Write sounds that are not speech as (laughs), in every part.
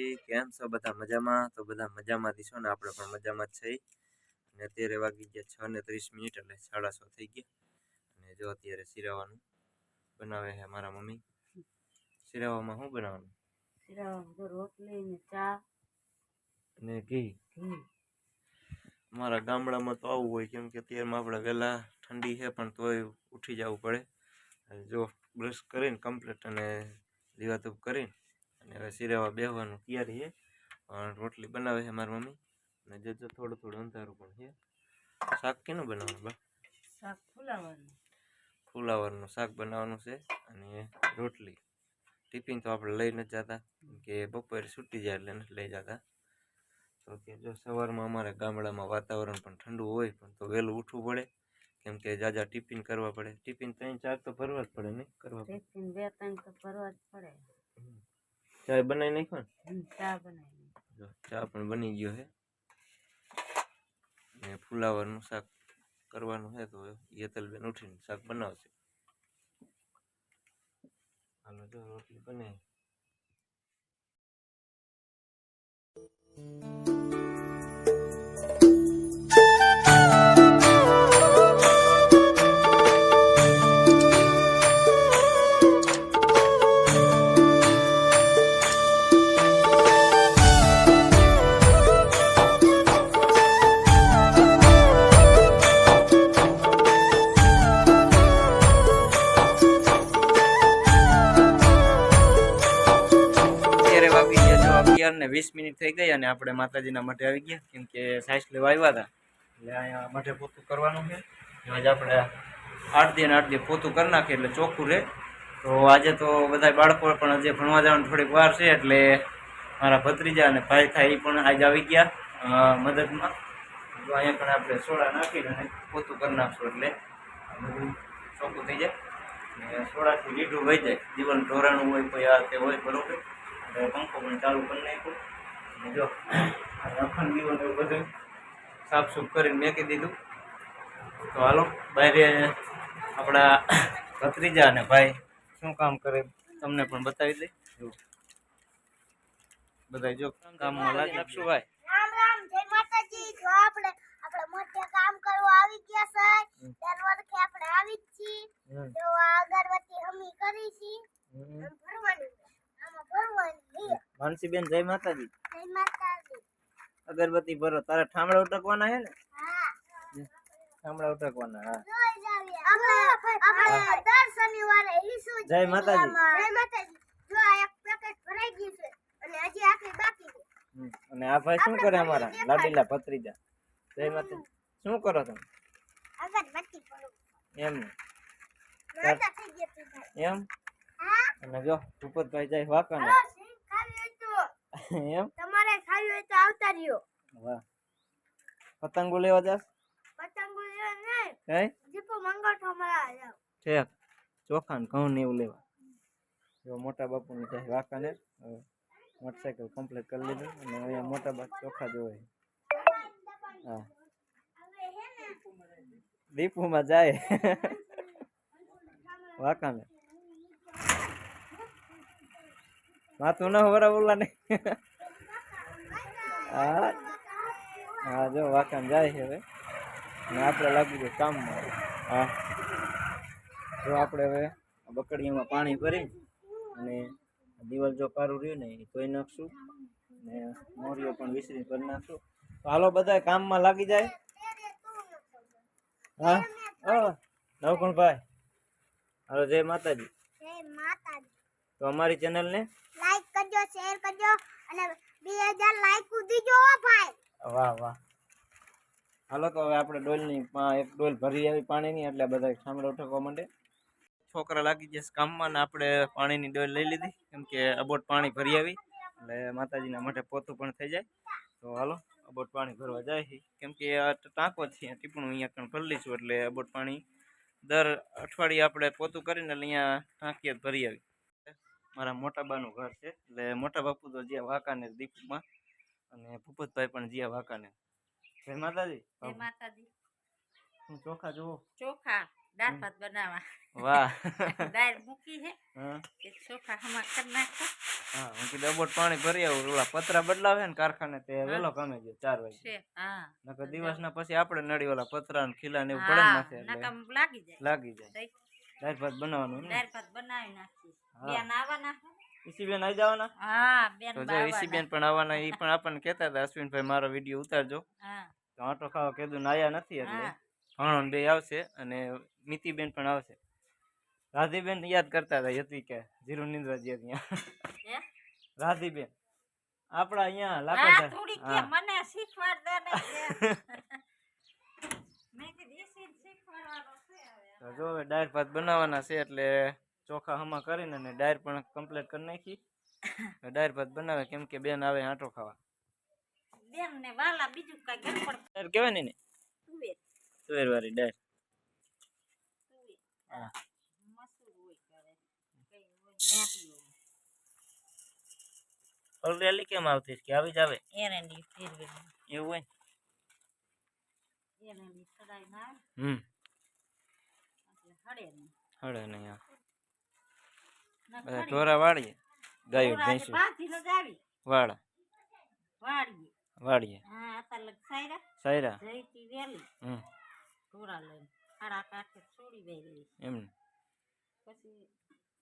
માતાજી કેમ છો? બધા મજામાં? તો બધા મજામાં છો ને? આપણે પણ મજામાં જ છીએ અને અત્યારે વાગી ગયા છ ને ત્રીસ મિનિટ એટલે સાડા છ થઈ ગયા. અને જો અત્યારે સિરાવાનું બનાવે છે મારા મમ્મી. સિરાવામાં શું બનાવવાનું? રોટલી ને ચા. ઘી. મારા અમારા ગામડામાં તો આવું હોય કેમ કે અત્યારમાં આપણે વહેલા ઠંડી છે પણ તોય ઉઠી જવું પડે. અને જો બ્રશ કરીને કમ્પ્લીટ અને લીવાતૂપ કરીને અને હવે સિરાવા બેહવાનું તૈયારી છે. રોટલી બનાવે છે મારી મમ્મી. અને જો જો થોડું થોડું અંધારું પણ છે. શાક કેનું બનાવવાનું બા? શાક ફુલાવાનું ફુલાવરનું શાક બનાવવાનું છે અને રોટલી. ટિફિન તો આપણે લઈ નથી જતા. કે બપોરે છૂટી જાય એટલે નથી લઈ જતા. તો કે જો સવારમાં અમારે ગામડામાં વાતાવરણ પણ ઠંડુ હોય પણ તો વહેલું ઉઠવું પડે. કેમ કે જાજા ટિફિન કરવા પડે. ટિફિન ત્રણ ચાર તો ભરવા જ પડે નહીં કરવા ટિફિન બે ત્રણ તો ભરવા જ પડે. ચાય બનાવી નાખો ને? ચા બનાવી જો ચા પણ બની ગયો છે. ને ફુલાવરનું શાક કરવાનું છે તો યેતલબેન ઉઠીને શાક બનાવશે. હાલો જો રોટલી બને અગિયાર ને વીસ મિનિટ થઈ ગઈ અને આપણે માતાજીના મઠે આવી ગયા, કેમ કે સાઈસ લેવા આવ્યા હતા. એટલે અહીંયા મઠે પોતું કરવાનું છે. આજે આપણે આઠ દી ને આઠ પોતું કરી નાખીએ, એટલે ચોખ્ખું રહે. તો આજે તો બધા બાળકો પણ હજી ભણવા જવાનું થોડીક વાર છે, એટલે મારા ભત્રીજા અને ભાઈ થાય એ પણ આજે આવી ગયા મદદમાં. તો અહીંયા પણ આપણે સોડા નાખીને અને પોતું કરી નાખશું, એટલે ચોખ્ખું થઈ જાય. સોડાથી લીઢું વહી જાય. જીવન ધોરણ હોય કોઈ આ તે હોય, બરોબર. એટલે પંખો પણ ચાલુ કરી નાખ્યો. અને જો આ અખંડ એવું બધું સાફ સૂફ કરીને મેકી દીધું. તો હાલો બહારે આપણા ભત્રીજા અને ભાઈ શું કામ કરે તમને પણ બતાવી દઈ જો. બધા જો કામમાં લાગી ભાઈ રામ રામ જય માતાજી. જો આપણે આપણે મોટે કામ કરવા આવી ગયા સાહેબ. દર વર્ષે આપણે આવી જ છીએ. હમ, અગરબત્તી હમી કરી છે. ભરવાની. માનસીબેન જય માતાજી. જય માતાજી. અગરબત્તી ભરો. તારા ઠામડા ઉટકવાના છે ને? હા. ઠામડા ઉટકવાના હા. જય માતાજી. જય માતાજી. જો આ એક પેકેટ ભરાઈ ગયું છે અને હજી આખી બાકી છે. હમ. અને આ ભાઈ શું કરે અમારા? લાડીલા ભત્રીજા. જય માતાજી. શું કરો તમે? અગરબત્તી ભરું. એમ. એમ? અને જો ભૂપતભાઈ જાય વાંકાને હા, (laughs) એમ? તમારે ખાવી હોય તો આવતા રહ્યો. વાહ. પતંગો લેવા જાસ પતંગો લેવા નહીં. કઈ જીપો મંગળતો મળા જાવ ઠેક ચોખા ને ઘઉં ને એવું લેવા. જો મોટા બાપુને જાય વાંકાને હવે મોટરસાઇકલ કમ્પ્લીટ કરી લીધું અને અહીંયા મોટા બાપ ચોખા જોવે હા. દીપુમાં જાય. (laughs) વાંકાને માથું ના વરા બોલા ને હા. હા જો વાંકાને જાય છે હવે. ને આપણે લાગી ગયું કામમાં. હા. જો આપણે હવે બકડીમાં બકડીયામાં પાણી ભરી અને દિવાલ જો પારું રહ્યું ને એ ધોઈ નાખશું ને મોરીઓ પણ વિસરી કરી નાખશું. તો હાલો બધા કામમાં લાગી જાય. હા. હા. નવકુણભાઈ હાલો જય માતાજી. જય માતાજી. તો અમારી ચેનલને કરજો શેર કરજો અને 2000 લાઈક દીજો જો ભાઈ. વાહ વાહ. હાલો, તો હવે આપણે ડોલની એક ડોલ ભરી આવી પાણીની, એટલે બધા સાંભળો ઉઠકવા માંડે છોકરા લાગી જશે કામમાં ને આપણે પાણીની ડોલ લઈ લીધી, કેમ કે અબોટ પાણી ભરી આવી, એટલે માતાજીના માટે પોતું પણ થઈ જાય. તો હાલો, અબોટ પાણી ભરવા જાય કેમ કે ટાંકો છે, ટીપણું અહીંયા પણ ભરી લઈશું, એટલે અબોટ પાણી દર અઠવાડિયે આપણે પોતું કરીને એટલે અહીંયા ટાંકીએ ભરી આવી. મારા મોટા બાનું ઘર છે. એટલે મોટા બાપુ તો જ્યાં વાંકાનેર દીપમાં અને ભૂપતભાઈ પણ જ્યાં વાંકાનેર જય માતાજી. જય માતાજી. હું ચોખા જુઓ. ચોખા દાળ ભાત બનાવવા. વાહ. (laughs) દાળ મૂકી છે હા. એક ચોખા હમા કર નાખો. હા હું કીધું બોટ પાણી ભરી આવું ઓલા પતરા બદલાવે ને કારખાને તે વેલો કામે ગયો ચાર વાગે. છે હા. નકર દિવસના પછી આપણે નડી ઓલા પતરા ને ખીલા ને એવું પડે નાખે લાગી જાય. લાગી જાય. દાળ ભાત બનાવવાનું દાળ ભાત બનાવી નાખી. બેન આવવાના આવી જવાના? હા બેન તો જો ઈસીબેન પણ આવવાના એ પણ આપણને કહેતા હતા અશ્વિનભાઈ મારો વીડિયો ઉતારજો. હા. તો આટો ખાવા કીધું ને આયા નથી એટલે. હા. બે આવશે અને મિતિબેન પણ આવશે. રાધીબેન યાદ કરતા હતા હતી કે જીરું નિંદ્રા જે ત્યાં. રાધીબેન આપડા અહીંયા લાકડા. મને શીખવાડ દે ને કે. મેં કીધું ઈ શીખ શીખવાડવાનો છે હવે. તો જો હવે ડાયર ભાત બનાવવાના છે એટલે ચોખા હમા કરીને અને ડાયર પણ કમ્પ્લીટ કરી નાખી. (laughs) ડાયર ભાત બનાવે કેમ કે બેન આવે આંટો ખાવા. બેન ને વાલા બીજું કઈ ડાયર કહેવાય ને? તુવેર તુવેર. વાળી ડાયર. હા. ઓલરેડી કેમ આવતી કે આવી જ આવે? એરંડી ફેરવેલી એવું હોય એરંડી સડાઈ ના હમ. એટલે હળે નહીં ના બધા. ઢોરા વાળીએ? ગાયો ભેંસું? આવી વાળીએ. વાળીએ? હા લગ સાયરા. સાયરા? જઈતી વેલી. હમ. ઢોરા લઈને ખાડા કાઠે છોડી વેલી એમ પછી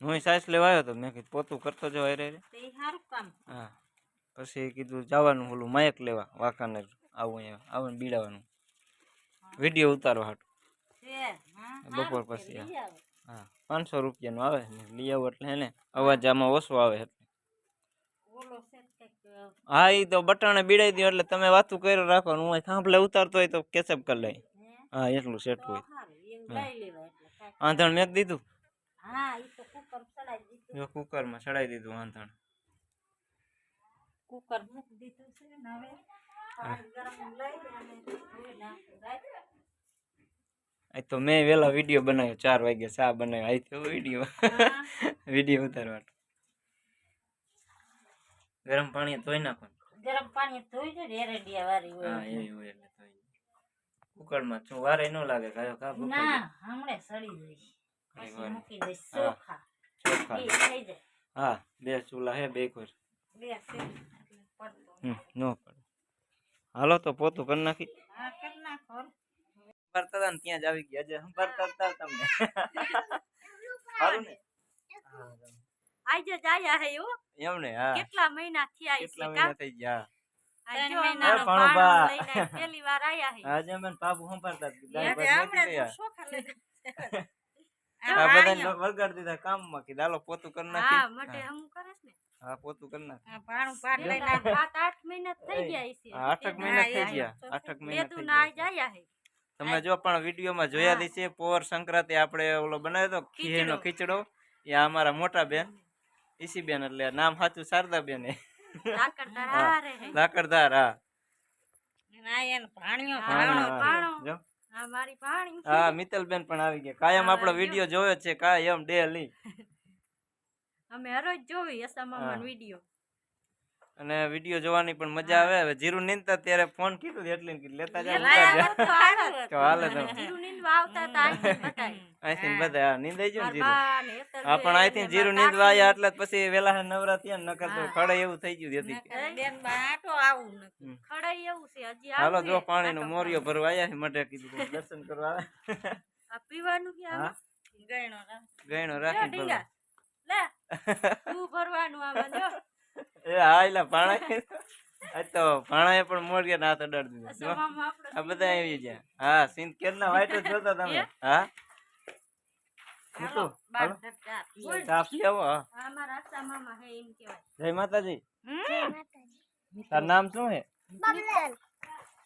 હું સાસ લેવા આવ્યો તો મેં કીધું પોતું કરતો જો અરે રે. તે સારું કામ. હા. પછી કીધું જવાનું ઓલું માયક લેવા વાકાને આવું અહીંયા આવું બીડાવાનું. વીડિયો ઉતારો હાટ. હા બપોર પછી. હા. પાંચસો રૂપિયાનું આવે લઈ આવો એટલે એને અવાજ આમાં ઓછો આવે એટલે. હા એ તો બટાણે બીડાઈ દો એટલે તમે વાતું કરી રાખો હું થાંભલે ઉતારતો હોય તો કેસેપ કરી લઈ હા? એટલું સેટ હોય. આંધણ મેં દીધું. જો કુકરમાં ચડાઈ દીધું આંધણ કુકર મૂકી દીધું છે ને હવે. ગરમ લઈ અને ધોઈ નાખું રાખ. આજ તો મેં વહેલા વીડિયો બનાવ્યો ચાર વાગે ચા બનાવ્યો. આજ તો વીડિયો. વીડિયો ઉતારવાનો. ગરમ પાણી ધોઈ નાખો ગરમ પાણી ધોઈ જો રેરડિયા વારી હોય હા. એ હોય એટલે ધોઈ કુકરમાં શું વારે ન લાગે? કાયો કા ના હમણે સડી પછી મૂકી. ચોખા. ચોખા. ઈ થઈ જાય. હા બે ચૂલા હે બે કોર બે એટલે પડતો ન પડે. હાલો તો પોતું કરી નાખી. ને ત્યાં જ આવી ગયા આજે સંભાળતા હતા તમને સારું ને? આજે જ આયા હે હો. એમ ને? હા. કેટલા મહિના થયા છે કેટલા મહિના થઈ ગયા? આઠક મહિના. થઈ ગયા. (laughs) તમે જો પણ વિડીયોમાં જોયા હા. પોર સંક્રાંતિ આપણે ઓલો બનાવ્યો તો ખીહેનો ખીચડો એ અમારા મોટા બેન ઈસી બેન એટલે નામ સાચું શારદા બેન લાકડધાર હા. હે લાકડદાર હા આ એને ભાણિયો હા, ભાણો હા, ભાણો. જો. આ મારી ભાણી હા મિત્તલ બેન પણ આવી ગયા કાયમ આપણો વીડિયો જોયો છે કાયમ ડેલી અમે હરોજ જોવી અસા હા. મામાનો વિડિયો અને વીડિયો જોવાની પણ મજા આવે. હવે જીરું નીંદતા ત્યારે ફોન કીધું એટલે કીધું લેતા જાવ તો હાલે તો. જીરું નીંદવા આવતા હતા આઈ બતાય બધા નીંદાઈ મારા જીરું. હા પણ આઈ ને જીરું નીંદવા આવ્યા. એટલે પછી વેલા નવરા થયા નકર તો ખડે એવું થઈ ગયું હતી. બેન આટો આવું હમ. એવું છે હજી હાલો જો પાણી નો મોરિયો ભરવા આવ્યા માટે કીધું દર્શન કરવા આવે. આ પીવાનું કે આમાં ગયણો રાખી. ગયણો ભરવા. લે તું ભરવાનું આમાં જો. એ હા (laughs) આજ તો ભાણાએ પણ ના દીધો. આ બધા આવી ગયા. હા સિંધ કેરના વાઈટ જ જોતા તમે? હા? જય માતાજી? તાર નામ શું હે? બબલન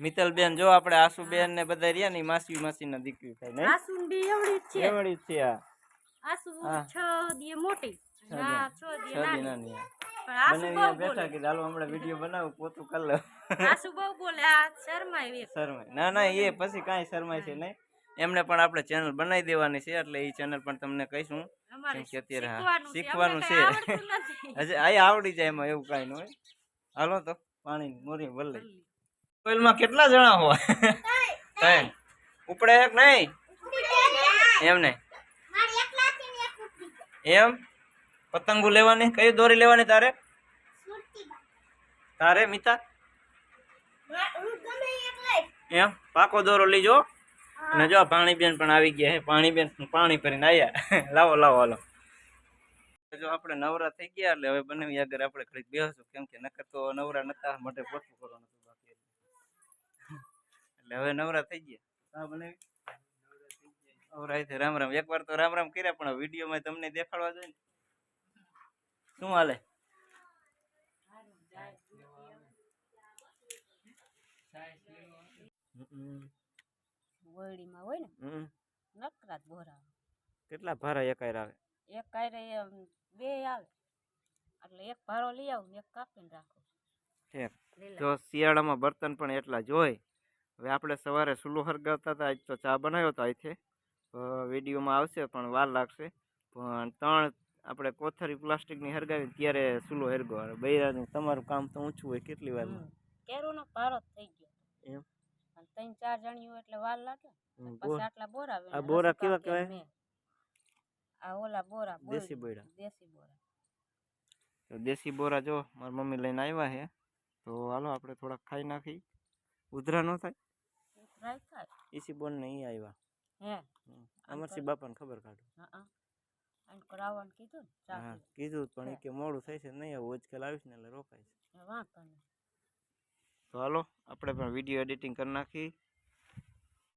મિત્તલબેન જો આપણે આસુબેન ને બધા રહ્યા ને માસી માસી ના દીકરી થાય ને આસુન બી એવડી છે. એવડી છે આ આસુ હા. છ મોટી દી નાની. આ. પણ આસુ બંને બહુ અહીંયા બેઠા કે ચાલો હાલો હમણાં વીડિયો બનાવું પોતું કર લો આસુ બહુ બોલે આ શરમાય શરમાય. ના ના એ પછી કાંઈ શરમાય છે નહીં. એમને પણ આપણે ચેનલ બનાવી દેવાની છે એટલે એ ચેનલ પણ તમને કહીશું. કે અત્યારે હા, શીખવાનું છે (laughs) હજી આ આવડી જાય એમાં એવું કાંઈ ન હોય. હાલો તો પાણી મોરી ભલે કોઈલમાં કેટલા જણા હોય? ત્રણ ઉપડે એક નહીં? એમ ને મારી એકલાથી ને એક ઉઠી ગઈ. એમ? પતંગો લેવાની? કઈ દોરી લેવાની તારે? તારે મિતા? એમ? પાકો દોરો લીજો. અને જો પાણી બેન પણ આવી ગયા હે પાણી બેન પાણી ભરીને આવ્યા (laughs) લાવો લાવો હાલો. જો આપણે નવરા થઈ ગયા એટલે હવે બનાવી આગળ આપણે ઘડીક બેસું કેમ કે નકર તો નવરા નતા માટે પોતું કરવાનું હતું બાકી. એટલે હવે નવરા થઈ ગયા. હા બનાવી. નવરા થઈ રામ રામ. એકવાર તો રામ રામ કર્યા પણ વિડીયોમાં તમને દેખાડવા જોઈએ શું હાલે? હોય ને. નકરા બોરા કેટલા ભારા એકાયર આવે? એક કાયરે બે આવે. એટલે એક ભારો લઈ આવું ને એક કાપીને રાખું. ઠેક. જો શિયાળામાં બર્તન પણ એટલા જ હોય. હવે આપણે સવારે સુલો હરગાવતા હતા આજ તો ચા બનાવ્યો હતો અહીંથી વિડીયોમાં આવશે પણ વાર લાગશે. પણ ત્રણ આપણે કોથળી પ્લાસ્ટિકની હરગાવી ત્યારે સુલો હરગો બૈરાનું તમારું કામ તો ઊંચું હોય કેટલી વાર હમ. કેરુનો ભારો જ થઈ ગયો. એમ? અને ત્રણ ચાર જણીઓ એટલે વાર લાગે. પછી આટલા બોરા આ બોરા રસી કેવા કાપીને કહેવાય? મેં. આ ઓલા બોરા બોલ- દેશી બોયડા. દેશી બોરા. તો દેશી બોરા જો મારી મમ્મી લઈને આવ્યા છે તો હાલો આપણે થોડાક ખાઈ નાખી. ઉધરા ન થાય? ફ્રાય થાય. ઈસી બોન ને ઈ આવ્યા હે. અમરસિંહ બાપાને ખબર કાઢો. હા અને કરાવવાનું કીધું હા કીધું પણ એ કે મોડું થાય છે નહીં આવું આજકાલ આવીશ ને એટલે રોકાઈશ. વાંધો નહીં. તો હાલો આપણે પણ વીડિયો એડિટિંગ કરી નાખી.